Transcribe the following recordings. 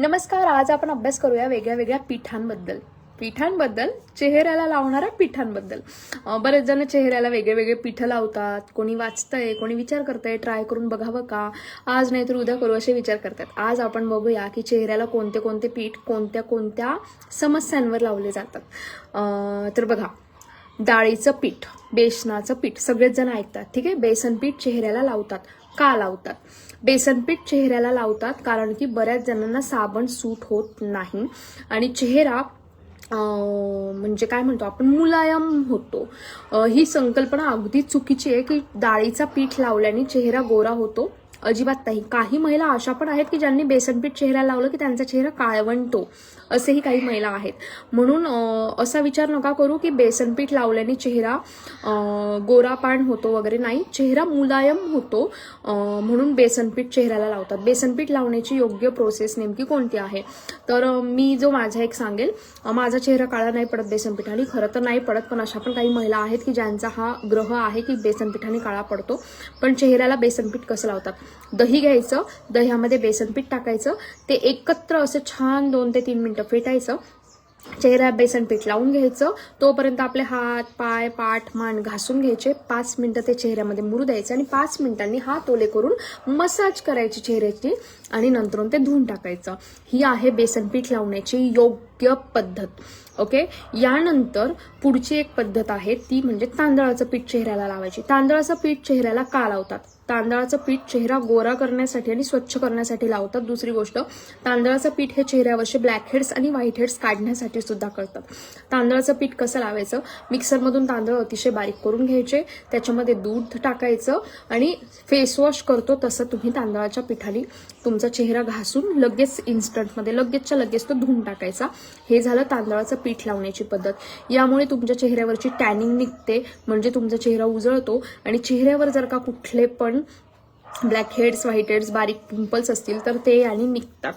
नमस्कार आज आपण अभ्यास करूया वेगळ्या वेगळ्या पीठांबद्दल. पीठांबद्दल चेहऱ्याला लावणाऱ्या पीठांबद्दल. बरेच जण चेहऱ्याला वेगळे वेगळे पीठ लावतात. कोणी वाचतंय कोणी विचार करतंय ट्राय करून बघावं का? आज नाही तर उद्या करू असे विचार करतात. आज आपण बघूया की चेहऱ्याला कोणते कोणते पीठ कोणत्या कोणत्या समस्यांवर लावले जातात. तर बघा डाळीचं पीठ बेसनाचं पीठ सगळेच जण ऐकतात ठीक आहे? बेसन पीठ चेहऱ्याला लावतात. का लावतात? बेसन पीठ चेहऱ्याला लावतात कारण की बऱ्याच जणांना साबण सूट होत नाही. आणि चेहरा म्हणजे काय म्हणतो आपण मुलायम होतो. ही संकल्पना अगदी चुकीची आहे की डाळीचा पीठ लावल्याने चेहरा गोरा होतो. अजिबात नाही. काही महिला अशा पण आहेत की ज्यांनी बेसन पीठ चेहऱ्याला लावलं की त्यांचा चेहरा काळवंटो असेही काही महिला आहेत. म्हणून असा विचार नका करू की बेसन पीठ लावल्याने चेहरा गोरापाण होतो वगैरे नाही. चेहरा मुलायम होतो म्हणून बेसन पीठ चेहऱ्याला लावतात. बेसन पीठ लावण्याची योग्य प्रोसेस नेमकी कोणती आहे? तर मी जो माझा एक सांगेल माझा चेहरा काळा नाही पडत बेसन पिठाने. खरं तर नाही पडत पण अशा पण काही महिला आहेत की ज्यांचा हा ग्रह आहे की बेसन पिठाने काळा पडतो. पण चेहऱ्याला बेसन पीठ कसं लावतात? दही घ्यायचं दह्यामध्ये बेसन पीठ टाकायचं ते एकत्र असं छान दोन ते तीन मिनटं फेटायचं. चेहऱ्यात बेसन पीठ लावून घ्यायचं. तोपर्यंत आपले हात पाय पाठ मान घासून घ्यायचे. पाच मिनटं ते चेहऱ्यामध्ये मुरू द्यायचे आणि पाच मिनिटांनी हात ओले करून मसाज करायची चेहऱ्याची आणि नंतरून ते धुवून टाकायचं. ही आहे बेसन पीठ लावण्याची योग्य पद्धत. ओके यानंतर पुढची एक पद्धत आहे ती म्हणजे तांदळाचं पीठ चेहऱ्याला लावायची. तांदळाचं पीठ चेहऱ्याला का लावतात? तांदळाचं पीठ चेहरा गोरा करण्यासाठी आणि स्वच्छ करण्यासाठी लावतात. दुसरी गोष्ट तांदळाचं पीठ हे चेहऱ्यावरचे ब्लॅक हेड्स आणि व्हाईट हेड्स काढण्यासाठी सुद्धा करतात. तांदळाचं पीठ कसं लावायचं? मिक्सरमधून तांदळ अतिशय बारीक करून घ्यायचे त्याच्यामध्ये दूध टाकायचं आणि फेसवॉश करतो तसं तुम्ही तांदळाच्या पिठाने तुमचा चेहरा घासून लगेच इन्स्टंटमध्ये लगेचच्या लगेच तो धुवून टाकायचा. हे झालं तांदळाचं पीठ लावण्याची पद्धत. यामुळे तुमच्या चेहऱ्यावरची टॅनिंग निघते म्हणजे तुमचा चेहरा उजळतो आणि चेहऱ्यावर जर का कुठले पण ब्लॅक हेड्स व्हाईट हेड्स बारीक पिंपल्स असतील तर ते आणि निघतात.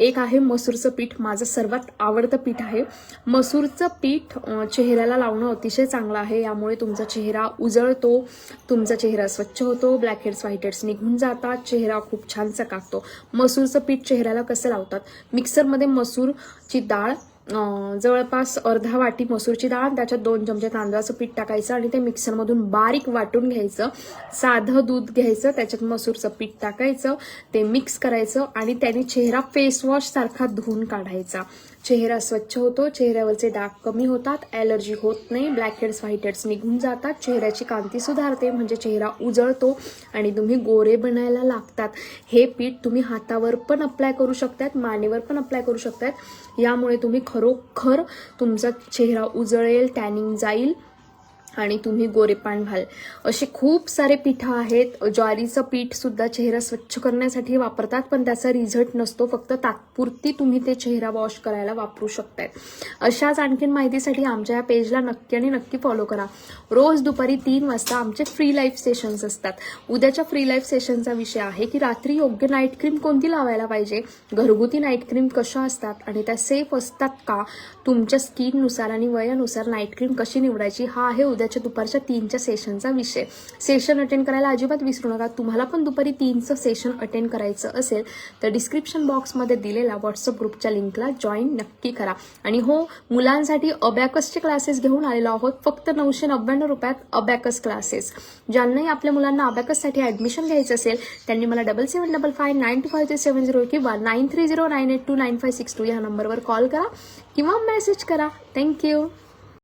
एक आहे मसूरचं पीठ. माझं सर्वात आवडतं पीठ आहे. मसूरचं पीठ चेहऱ्याला लावणं अतिशय चांगलं आहे. यामुळे तुमचा चेहरा उजळतो तुमचा चेहरा स्वच्छ होतो ब्लॅक हेड्स व्हाईट हेड्स निघून जातात चेहरा खूप छान चकाकतो. मसूरचं पीठ चेहऱ्याला कसं लावतात? मिक्सरमध्ये मसूरची डाळ जवळपास अर्धा वाटी मसूरची डाळ त्याच्यात दोन चमचे तांदळाचं पीठ टाकायचं आणि ते मिक्सरमधून बारीक वाटून घ्यायचं. साधं दूध घ्यायचं त्याच्यात मसूरचं पीठ टाकायचं ते मिक्स करायचं आणि त्याने चेहरा फेसवॉश सारखा धुवून काढायचा. चेहरा स्वच्छ होतो चेहऱ्यावरचे डाग कमी होतात ॲलर्जी होत नाही ब्लॅक हेड्स व्हाईट हेड्स निघून जातात चेहऱ्याची कांती सुधारते म्हणजे चेहरा उजळतो आणि तुम्ही गोरे बनायला लागतात. हे पीठ तुम्ही हातावर पण अप्लाय करू शकतात मानेवर पण अप्लाय करू शकतात. यामुळे तुम्ही खरोखर तुमचा चेहरा उजळेल टॅनिंग जाईल. आणि तुम्ही गोरेपान व्हाल. असे खूप सारे पिठं आहेत. ज्वारीचं पीठ सुद्धा चेहरा स्वच्छ करण्यासाठी वापरतात पण त्याचा रिझल्ट नसतो. फक्त तात्पुरती तुम्ही ते चेहरा वॉश करायला वापरू शकताय. अशाच आणखीन माहितीसाठी आमच्या या पेजला नक्की आणि नक्की फॉलो करा. रोज दुपारी तीन वाजता आमचे फ्री लाईफ सेशन्स असतात. उद्याच्या फ्री लाईफ सेशनचा विषय आहे की रात्री योग्य नाईट क्रीम कोणती लावायला पाहिजे? घरगुती नाईट क्रीम कशा असतात आणि त्या सेफ असतात का? तुमच्या स्किननुसार आणि वयानुसार नाईट क्रीम कशी निवडायची? हा आहे उद्याच्या दुपारच्या तीनच्या सेशनचा विषय. सेशन अटेंड करायला अजिबात विसरू नका. तुम्हाला पण दुपारी तीनचं सेशन अटेंड करायचं असेल तर डिस्क्रिप्शन बॉक्समध्ये दिलेला व्हॉट्सअप ग्रुपच्या लिंकला जॉईन नक्की करा. आणि हो मुलांसाठी अबॅकसचे क्लासेस घेऊन आलेलो आहोत. फक्त नऊशे नव्याण्णव रुपयात अबॅकस क्लासेस ज्यांनाही आपल्या मुलांना अबॅकससाठी ॲडमिशन घ्यायचं असेल त्यांनी मला double seven double five nine two five three seven zero किंवा nine three zero nine eight two nine five six two या नंबरवर कॉल करा किंवा मेसेज करा. थँक्यू